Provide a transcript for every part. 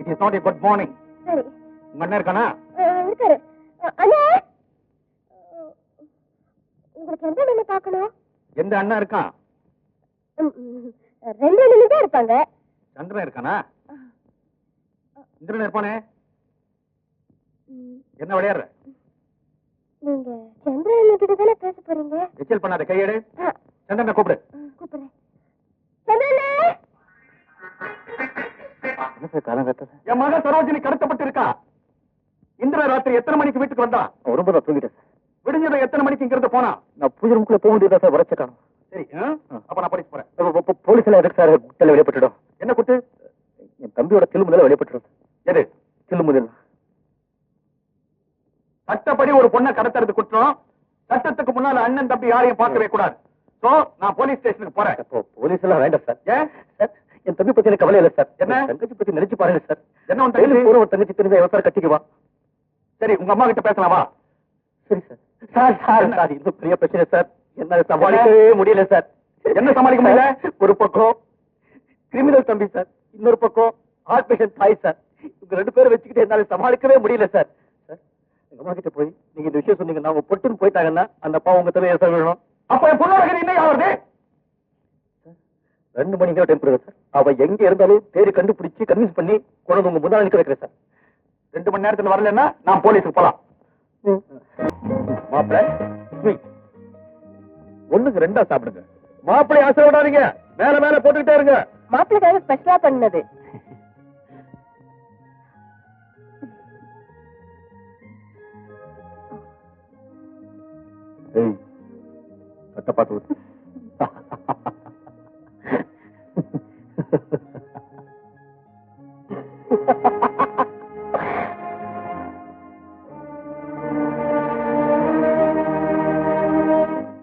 It is not a good morning சரி. உங்க அண்ணன் இருக்கானா? இருக்காரு. அண்ணா. உங்களுக்கு எந்த அண்ணனை பார்க்கணும்? எந்த அண்ணன் இருக்கான் ரெண்டு அண்ணனும் தான் இருப்பாங்க. சந்திரன் இருக்கானா? இந்திரன் இருப்பானே? என்ன விளையாடுற? நீங்க சந்திரன் கிட்ட தானே பேச போறீங்க. எச்சல் பண்ணாத கையெடு. சந்திரனை கூப்பிடு. கூப்பிடுறேன். சந்திரனே என்ன காலம் என் மகன் சரோஜினி கடத்தப்பட்டு இருக்கா இந்திர ராத்திரி எத்தனை மணிக்கு வீட்டுக்கு வந்தான் ரொம்ப நான் விடிஞ்சதை எத்தனை மணிக்கு இங்கிருந்து போனா? நான் பூஜை ரூமுக்குள்ள போக வேண்டியதா சார் உரைச்ச காணும் சரி? அப்ப நான் படிச்சு போறேன். போலீஸ் எல்லாம் எதுக்கு சார் குட்டல வெளியப்பட்டுடும் என்ன குட்டு? என் தம்பியோட தில்லு முதல்ல வெளியப்பட்டுடும் எது? தில்லு முதல் சட்டப்படி ஒரு பொண்ணை கடத்துறது குற்றம். சட்டத்துக்கு முன்னால அண்ணன் தம்பி யாரையும் பார்க்கவே கூடாது. சோ நான் போலீஸ் ஸ்டேஷனுக்கு போறேன். போலீஸ் எல்லாம் வேண்டாம் சார். ஏன்? சார் என் தம்பி பத்தி கவலை இல்லை சார். என்ன? என் தங்கச்சி பத்தி நினைச்சு பாருங்க சார். என்ன உன் தங்கச்சி? போற ஒரு தங்கச்சி தெரிஞ்சா கட்டிக்குவா சரி உங்க அம்மா கிட்ட பேசலாமா சரி சார். சார் சார் சார் இன்னும் பெரிய பிரச்சனை சார். என்னால சமாளிக்கவே முடியல சார். என்ன சமாளிக்க முடியல? ஒரு பக்கம் கிரிமினல் தம்பி சார். இன்னொரு பக்கம் பேஷண்ட் தாய் சார். இவங்க ரெண்டு பேரும் வச்சுக்கிட்டு என்னால சமாளிக்கவே முடியல சார். எங்க அம்மா கிட்ட போய் நீங்க இந்த விஷயம் சொன்னீங்கன்னா அவங்க பொட்டுன்னு போயிட்டாங்கன்னா அந்த அப்பா உங்க தலையை சார் வேணும் அப்ப கதை என்ன ஆகுறது ரெண்டு மணி நேரம் டைம் கொடுங்க சார். அவ எங்க இருந்தாலும் தேடி கண்டுபிடிச்சு கன்வின்ஸ் பண்ணி கொண்டு வந்து உங்க முன்னாடி நிக்க வைக்கிறேன் சார். ரெண்டு மணி நேரத்துல வரலன்னா நான் போலீஸுக்கு போலாம். மாப்பிள்ள ஒண்ணுக்கு ரெண்டா சாப்பிடுங்க. மாப்பிள்ளை ஆசைப்படாதீங்க மேல மேல போட்டுக்கிட்டே இருங்க. மாப்பிள்ளைக்காக ஸ்பெஷலா பண்ணது ஊத்து.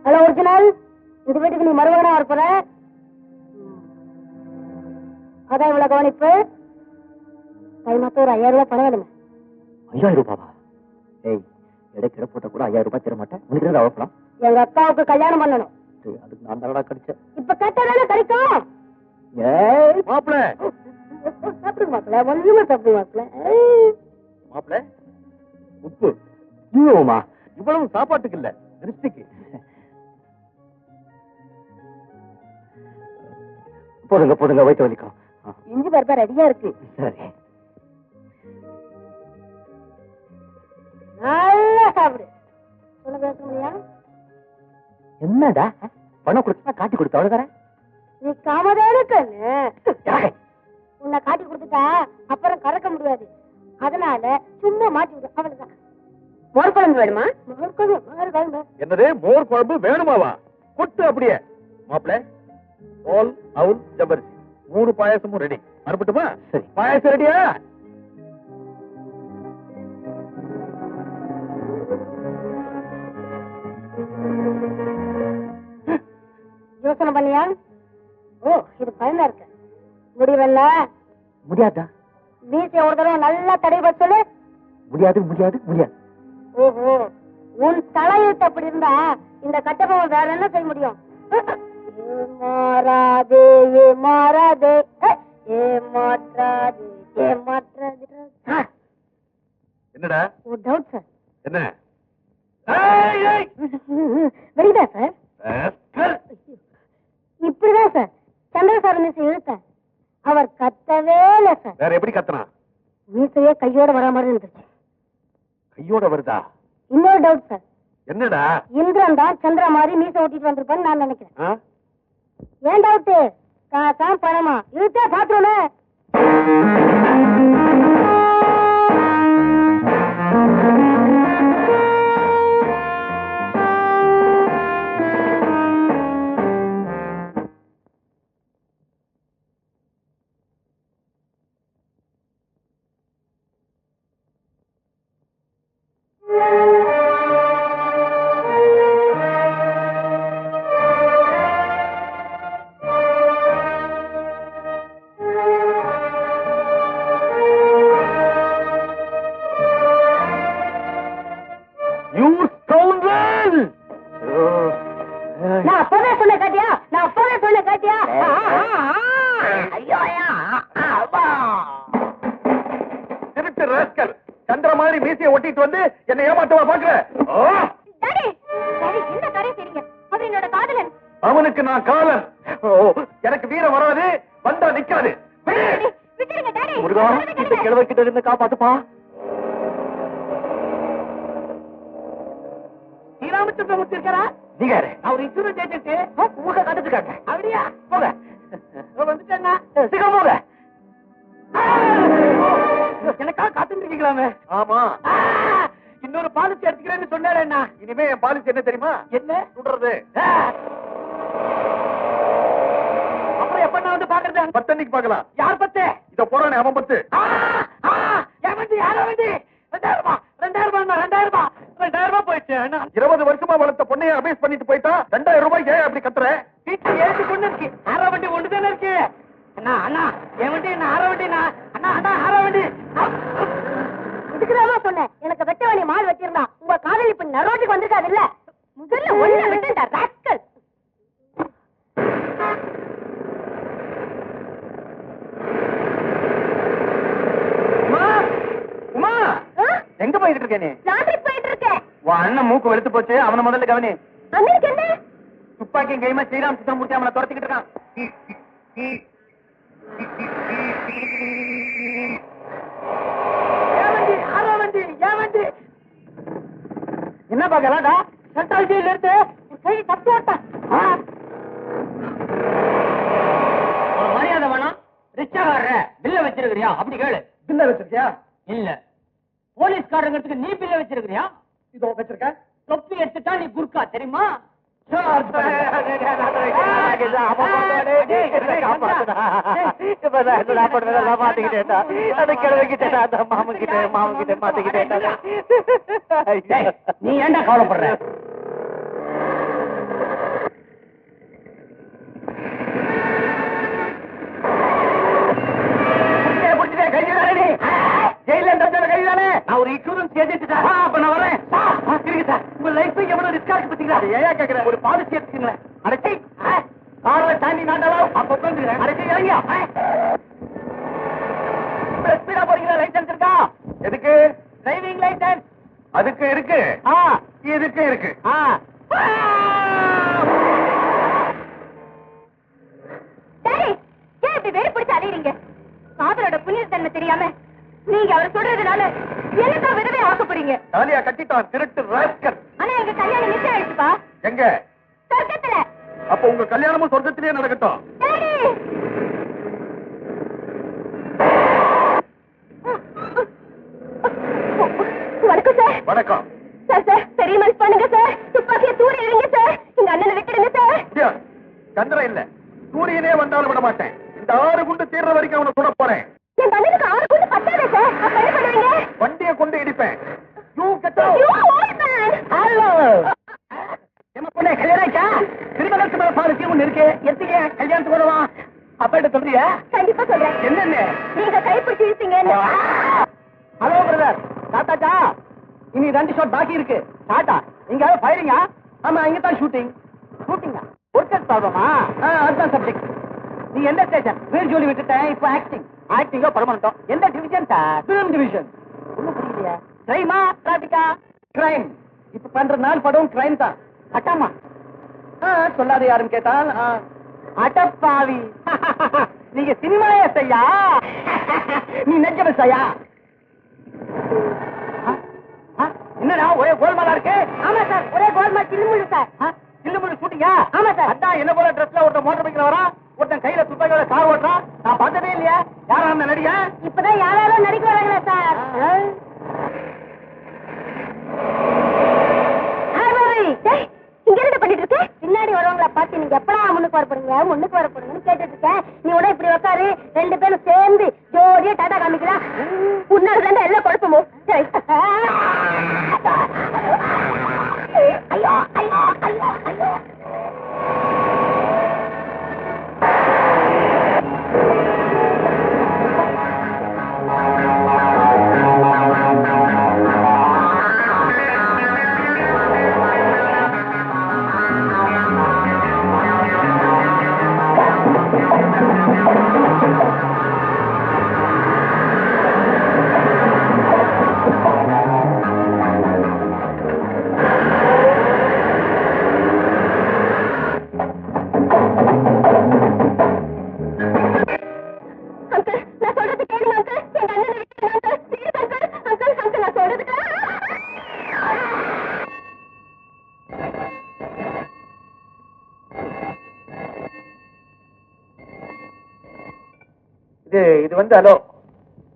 Hello original. இந்த வீட்டுக்கு நீ மறுவனா இருப்பற அதான் இவ்வளவு கவனிப்பு. கை ஒரு ஐயாயிரம் ரூபாய் பணம் வேணுமே ஐயாயிரம் ரூபாவா? ஏய் இடைக்கு இட போட்டா கூட ஐயாயிரம் ரூபாய் தர மாட்டேன். உனக்கு அவசரம்? எங்க அக்காவுக்கு கல்யாணம் பண்ணணும். அதுக்கு நான் தரடா கிடைச்சேன். இப்ப கேட்டாதானே கிடைக்கும் ஏய். மாப்பிள்ள சாப்பிடுங்க மாப்பிள்ள ஒண்ணுமே சாப்பிடுங்க மாப்பிள்ள ஏய். மாப்பிள்ள உப்பு. ஐயோமா இவ்வளவு சாப்பாட்டுக்கு இல்ல. திருஷ்டிக்கு. போடுங்க போடுங்க வயிற்று வலிக்கும். இஞ்சி பருப்பா ரெடியா இருக்கு. சரி. நல்லா சாப்பிடு. சொல்ல பேச முடியா? என்னடா? பணம் கொடுத்தா காட்டி கொடுத்த அவ்வளவுதானே? நீ காமதான கண்ணு. உன்னை காட்டி கொடுத்துட்டா அப்புறம் கறக்க முடியாது. அதனால சும்மா மாட்டி விடு. அவ்வளவுதான். மோர் குழம்பு வேணுமா? மோர் குழம்பு மோர் குழம்பு. என்னது மோர் குழம்பு வேணுமாவா? கொட்டு அப்படியே. மாப்பிள்ள தோல் அவுல் ஜபரிசி மூணு பாயாசமும் ரெடி அனுப்பட்டுமா சரி. பாயாசம் ரெடியா யோசனை பண்ணியா? ஓ இது பயமா இருக்கு. முடிவல்ல? முடியாதா? வீசை ஒரு தடவை நல்லா தடவை சொல்லு. முடியாது முடியாது முடியாது. ஓஹோ உன் தலையெழுத்து அப்படி இருந்தா இந்த கட்டபொம்மன் வேற என்ன செய்ய முடியும்? ஏமாறாதே ஏமாறாதே. அஹ், ஏமாற்றாதே ஏமாற்றாதே. சார் என்னடா? ஒரு டவுட் சார் என்ன. வெளிதா சார். இப்படிதான் சார். சந்திரசார மீசை இழுத்தேன். அவர் கத்தவே இல்ல சார். வேற எப்படி கத்துறான் மீசையே கையோட வர மாதிரி இருந்துச்சு. கையோட வருதா? இன்னொரு டவுட் சார். என்னடா? இந்திரன் தான் சந்திரா மாதிரி மீசை ஓட்டிட்டு வந்திருப்பான்னு நான் நினைக்கிறேன்? ஏன் டவுட்டு காசா பணமா? இழுத்தே பாத்துருமே அவர் என்னோட காதலன். அவனுக்கு நான் காலன் ஓ எனக்கு வீரம் வராது. வந்தா நிக்காது. முருகா இந்த கேளுங்க. கிழவ கிட்ட இருந்து காப்பாத்துப்பா. ஸ்ரீராமச்சந்திரமூர்த்தி இருக்காரா? நீங்க? அவர் இன்சூரன்ஸ் ஏஜென்ட் உங்க கண்டுக்காங்க அப்படியா? போங்க. வந்துட்டேன்னா? சீக்கிரம் போங்க. எனக்காக காத்துட்டு இருக்கீங்களாமே? ஆமா. இன்னொரு பாலிசி எடுத்துக்கிறேன்னு சொன்னாரு இனிமே என் பாலிசி என்ன தெரியுமா? என்ன? சுடுறது. அப்புறம் எப்ப நான் வந்து பாக்குறது பத்தன்னைக்கு பார்க்கலாம். யார் பத்து? இத போறானே அவன் பத்து. வண்டி யார ரெண்டாயிரம் ரூபாய் ரெண்டாயிரம் ரூபாய் ரெண்டாயிரம். ரூபாய் ரெண்டாயிரம் ரூபாய் போயிடுச்சு அண்ணா. இருபது வருஷமா வளர்த்த பொண்ணைய அபேஸ் பண்ணிட்டு போயிட்டா? ரெண்டாயிரம் ரூபாய் ஏன் அப்படி கத்துற? வீட்டுல ஏழு கொண்டு இருக்கு. ஆற வண்டி ஒன்று தானே இருக்கு. அண்ணா அண்ணா என் வண்டி என்ன வண்டிண்ணா? அண்ணா அண்ணா வண்டி. இதுக்குதான் சொன்னேன் எனக்கு வெட்ட வழி மால் வச்சிருந்தா உங்க காதலி இப்ப நரோட்டுக்கு வந்திருக்காது இல்ல? முதல்ல ஒண்ணு ராஸ்கல் உமா எங்க போயிட்டு இருக்க நீ? லாண்டரி போயிட்டு இருக்கேன் உன் அண்ணன் மூக்கு வெளுத்து போச்சு அவனை முதல்ல கவனி. அண்ணனுக்கு என்ன? துப்பாக்கியும் கைமா ஸ்ரீராம் சித்தம் முடிச்சு அவனை துரத்திக்கிட்டு இருக்கான் ஏன் வண்டி ஆற வண்டி ஏன் வண்டி என்ன பாக்கலாடா சென்ட்ரல் இருந்து என் கை தப்பி ஓட்டா ஒரு மரியாதை வேணாம். ரிச்சாகார பில்ல வச்சிருக்கிறியா? அப்படி கேளு. பில்ல வச்சிருக்கியா? இல்ல. போலீஸ்காரங்கிறதுக்கு நீ பில்ல வச்சிருக்கிறியா? இதோ வச்சிருக்க தொப்பி எடுத்துட்டா நீ குர்க்கா தெரியுமா? நீ ஏன்டா கவலைப்படுற நான் ஒரு இன்சூரன்ஸ் ஏஜென்ட் அப்ப நான் வரேன் இருக்கு சார் உங்க லைஃப் எவ்வளவு ரிஸ்கா இருக்கு பாத்தீங்களா ஏன் கேக்குறேன் ஒரு பாலிசி எடுத்துக்கீங்களேன். அடைச்சி கார்ல தாண்டி நாட்டாலும் அப்ப உட்காந்துக்கிறேன். அடைச்சி இறங்கியா? ஸ்பீடா போறீங்களா? லைசன்ஸ் இருக்கா? எதுக்கு? டிரைவிங் லைசன்ஸ் அதுக்கு இருக்கு. ஆ. இதுக்கு இருக்கு. வெறி பிடிச்சு அலையறீங்க? காதலோட புனிதத்தன்மை தெரியாம நீங்க அவர் சொல்றதுனால எனக்கா விதவே ஆக்க போறீங்க? தாலியா கட்டிட்டான் திருட்டு ராஸ்கல். ஆனா எங்க கல்யாணம் நிச்சயம் ஆயிடுச்சுப்பா. எங்க? சொர்க்கத்துல. அப்ப உங்க கல்யாணமும் சொர்க்கத்திலேயே நடக்கட்டும். டாடி வணக்கம் சார். வணக்கம். சார் சார் பெரிய மனசு பண்ணுங்க சார். துப்பாக்கிய தூரி எறிங்க சார். எங்க அண்ணனை விட்டுடுங்க சார். சந்திரன் இல்ல. சூரியனே வந்தாலும் விட மாட்டேன் இந்த ஆறு குண்டு தீர்ற வரைக்கும் அவனை சுட போறேன் எங்க அண்ணனுக்கு ஆறு கொண்டு பத்தாதே சார் அப்ப என்ன பண்ணுவீங்க வண்டியை கொண்டு இடிப்பேன் you get You old man. Hello என்ன பொண்ணே கல்யாணம் ஆயிட்டா திருமணத்து மேல பாலிசி ஒண்ணு இருக்கு எத்துக்க கல்யாணத்துக்கு வருவான் அப்ப என்ன சொல்றியா கண்டிப்பா சொல்றேன் என்னன்னு நீங்க கைப்பிடிச்சு இழுத்தீங்க ஹலோ பிரதர் டாட்டாச்சா இனி ரெண்டு ஷாட் பாக்கி இருக்கு. டாட்டா நீங்க ஃபயரிங்கா ஆமா இங்க தான் ஷூட்டிங் ஷூட்டிங்கா ஒர்க்கர் ப்ராப்ளமா அதுதான் சப்ஜெக்ட் நீ எந்த ஸ்டேஷன் பேர் ஜோலி விட்டுட்டேன் இப்போ ஆக்டிங் ஆக்டிங்கோ பரமனண்டோ எந்த டிவிஷன் சார் ஃபிலிம் டிவிஷன் ஒன்றும் புரியலையா. கிரைமா டிராபிக்கா கிரைம் இப்ப பண்ற நாள் படம் கிரைம் தான். அட்டாமா? ஆ, சொல்லாத யாரும் கேட்டால் ஆ, அடப்பாவி. நீங்க சினிமாயே செய்யா நீ நெஞ்ச செய்யா என்னடா ஒரே கோல்மாலா இருக்கு? ஆமா சார் ஒரே கோல்மா சில்லுமுள்ளு சார். சில்லுமுள்ளு ஷூட்டிங்கா ஆமா சார். அதான் என்ன போல ட்ரெஸ்ல ஒருத்தன் மோட்டர் பைக்ல வரான் ஒருத்தன் கையில துப்பாக்கியோட கார் ஓட்டுறான். நான் பார்த்ததே இல்லையா. யாரா அந்த நடிகை? இப்பதான் யாராலும் நடிக்க இது இது வந்து ஹலோ.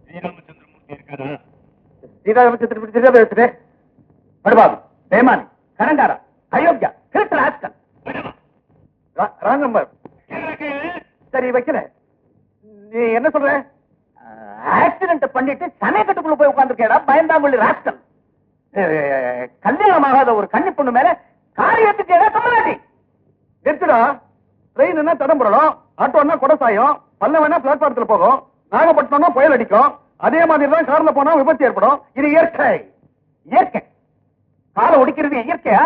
ஸ்ரீராமச்சந்திரமூர்த்தி இருக்காரா? ஸ்ரீராமச்சந்திர பேசுறேன். படுபாபு பேமானி கடங்காரா அயோக்கியா திருட்டு ஆஸ்கல் ராங் நம்பர் சரி வைக்கல. நீ என்ன சொல்ற? ஆக்சிடென்ட் பண்ணிட்டு சமயக்கட்டுக்குள்ள போய் உட்கார்ந்துருக்கேடா பயந்தாங்குள்ளி ராஸ்கல். கல்யாணம் ஆகாத ஒரு கன்னி பொண்ணு மேல காரை ஏத்துட்டேடா கம்மலாட்டி நிறுத்துடா. ட்ரெயின்னா தடம் போடணும் ஆட்டோன்னா கொடை பல்லவனா பல்ல பிளாட்பாரத்துல போகும் நாகப்பட்டினம்னா புயல் அடிக்கும் அதே மாதிரி தான் கார்ல போனா விபத்து ஏற்படும். இது இயற்கை. இயற்கை. காலை ஒடிக்கிறது இயற்கையா?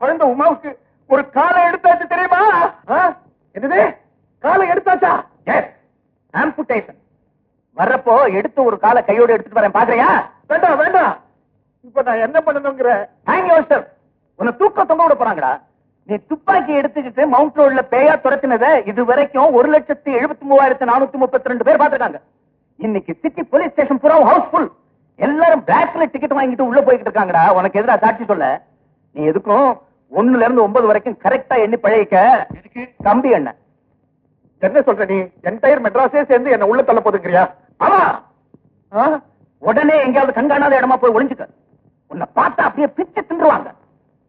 குழந்தை உமாவுக்கு ஒரு காலை எடுத்தாச்சு தெரியுமா? ஆ? என்னது? காலை எடுத்தாச்சா? ஆம்புடேஷன் வர்றப்போ எடுத்து ஒரு காலை கையோட எடுத்துட்டு வரேன். பாக்குறியா வேண்டாம் வேண்டாம். இப்ப நான் என்ன பண்ணணுங்கிற? தேங்க் யூ சார் உன்னை தூக்க தொங்க விட போறாங்கடா. நீ துப்பாக்கி எடுத்துக்கிட்டு மவுண்ட் ரோட்ல பேயா துரத்தினத இது வரைக்கும் ஒரு லட்சத்தி எழுபத்தி மூவாயிரத்தி நானூத்தி முப்பத்தி ரெண்டு பேர் பாத்துருக்காங்க இன்னைக்கு சிட்டி போலீஸ் ஸ்டேஷன் பூரா ஹவுஸ்ஃபுல் எல்லாரும் பிளாக்ல டிக்கெட் வாங்கிட்டு உள்ள போய்கிட்டு இருக்காங்கடா. உனக்கு எதிரா சாட்சி சொல்ல? நீ எதுக்கும் ஒண்ணுல இருந்து ஒன்பது வரைக்கும் கரெக்டா எண்ணி பழகிக்க. கம்பி எண்ணெய். என்ன சொல்ற நீ? என்டையர் மெட்ராஸே சேர்ந்து என்ன உள்ள தள்ள போதுங்கிறியா? ஆமா? உடனே எங்கேயாவது கண்காணாத இடமா போய் ஒளிஞ்சுக்க. உன்னை பார்த்தா அப்படியே பிச்சு தின்றுவாங்க.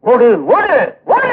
ஓடு ஓடு ஓடு.